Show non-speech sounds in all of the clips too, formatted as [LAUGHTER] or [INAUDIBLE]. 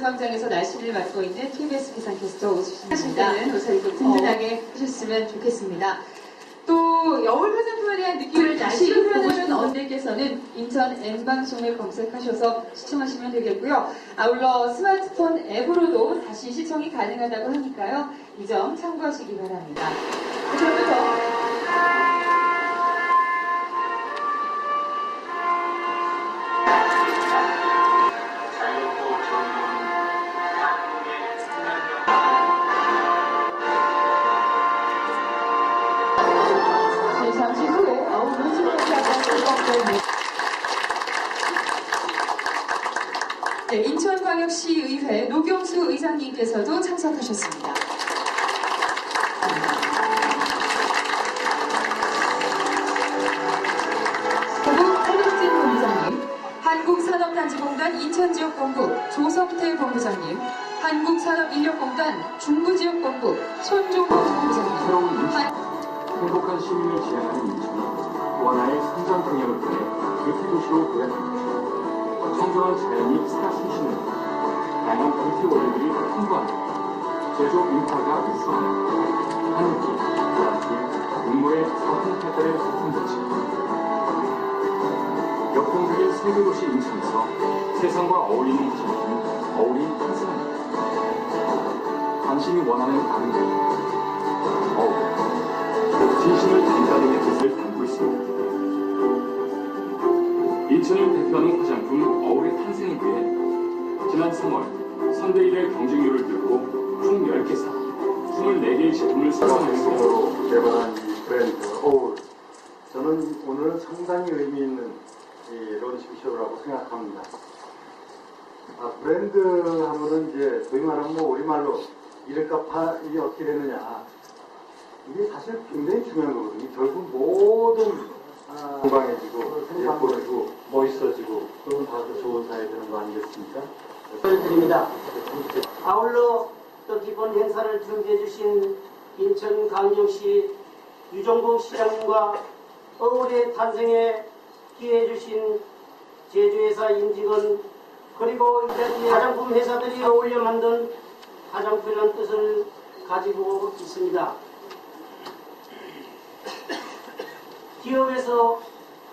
광장에서 날씨를 맡고 있는 KBS 기상캐스터 하실 때는 옷을 입고 든든하게 하셨으면 좋겠습니다. 또 여울 화장품에 대한 느낌을 다시 표현하는 언니께서는 인천 N방송을 검색하셔서 시청하시면 되겠고요. 아울러 스마트폰 앱으로도 다시 시청이 가능하다고 하니까요. 이 점 참고하시기 바랍니다. 그럼부터 네, 인천광역시의회 노경수 의장님께서도 참석하셨습니다. 한국진 본부장님, 한국산업단지공단 인천지역본부 조성태 본부장님, 한국산업인력공단 중부지역본부 손종국 본부장님, 인천, 한- 행복한 시민을 지향하는 인천이 원화의 성장 동력을 통해 대표도시로 부양합니다. 청정한 자연이 살아 숨쉬는 곳, 다양한 뷰티 원료들이 풍부합니다. 제조 인파가 우수합니다. 하늘길, 바람길, 인물의 사통팔달의 소품도시 역동적인 세계 도시 인천에서 세상과 어울리는 제품, 어울린 탄생합니다. 당신이 원하는 아름다움, 어울. 진심을 담다듬는 뜻을 담고 있습니다. 인천을 대표하는 화장품 어울의 탄생을 위해 지난 3월 선대일의 경쟁률을 뚫고 총 10개 사 24개의 제품을 생산했습니다. 생으로 개발한 이 브랜드 어울 저는 오늘은 상당히 의미 있는 이 런칭쇼라고 생각합니다. 아, 브랜드 하면은 이제 소위 말하면 뭐 우리말로 이름값 이게 어떻게 되느냐 이게 사실 굉장히 중요한 거거든요. 결국 모든 아, 건강해지고 예뻐지고 멋있어지고 그런 다들 좋은 사회 되는 거 아니겠습니까? 드립니다. 아울러 또 기본 행사를 준비해 주신 인천 강정시 유정복 시장님과 어울의 탄생에 기여해 주신 제주회사 임직원 그리고 이 자리에 화장품 회사들이 어울려 만든 화장품이라는 뜻을 가지고 있습니다. 기업에서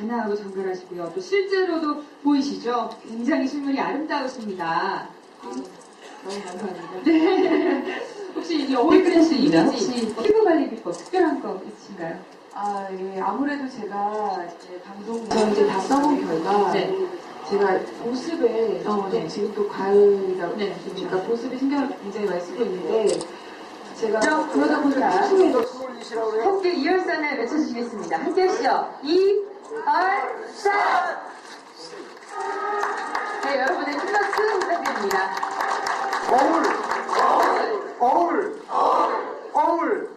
단아하고 정갈하시고요. 또 실제로도 보이시죠? 굉장히 실물이 아름다우십니다. 너무 감사합니다. 네. [LAUGHS] 혹시 이 어울리는 이미지, 피부 관리 비법 특별한 거 있으신가요? 아, 예. 아무래도 제가 이제 방송에서 이제 다 써본 결과 네. 제가 보습에 어, 네. 지금 또 가을이다 네. 보니까 보습에 신경을 굉장히 많이 쓰고 있는데 제가 그럼 그러다 보니까 그러니까. 춤에도 함께 이열산을 외쳐주시겠습니다. 함께 하시죠. 이, 얼, 산! 네, 여러분의 큰 박수 부탁드립니다. 어울! 어울! 어울! 어울!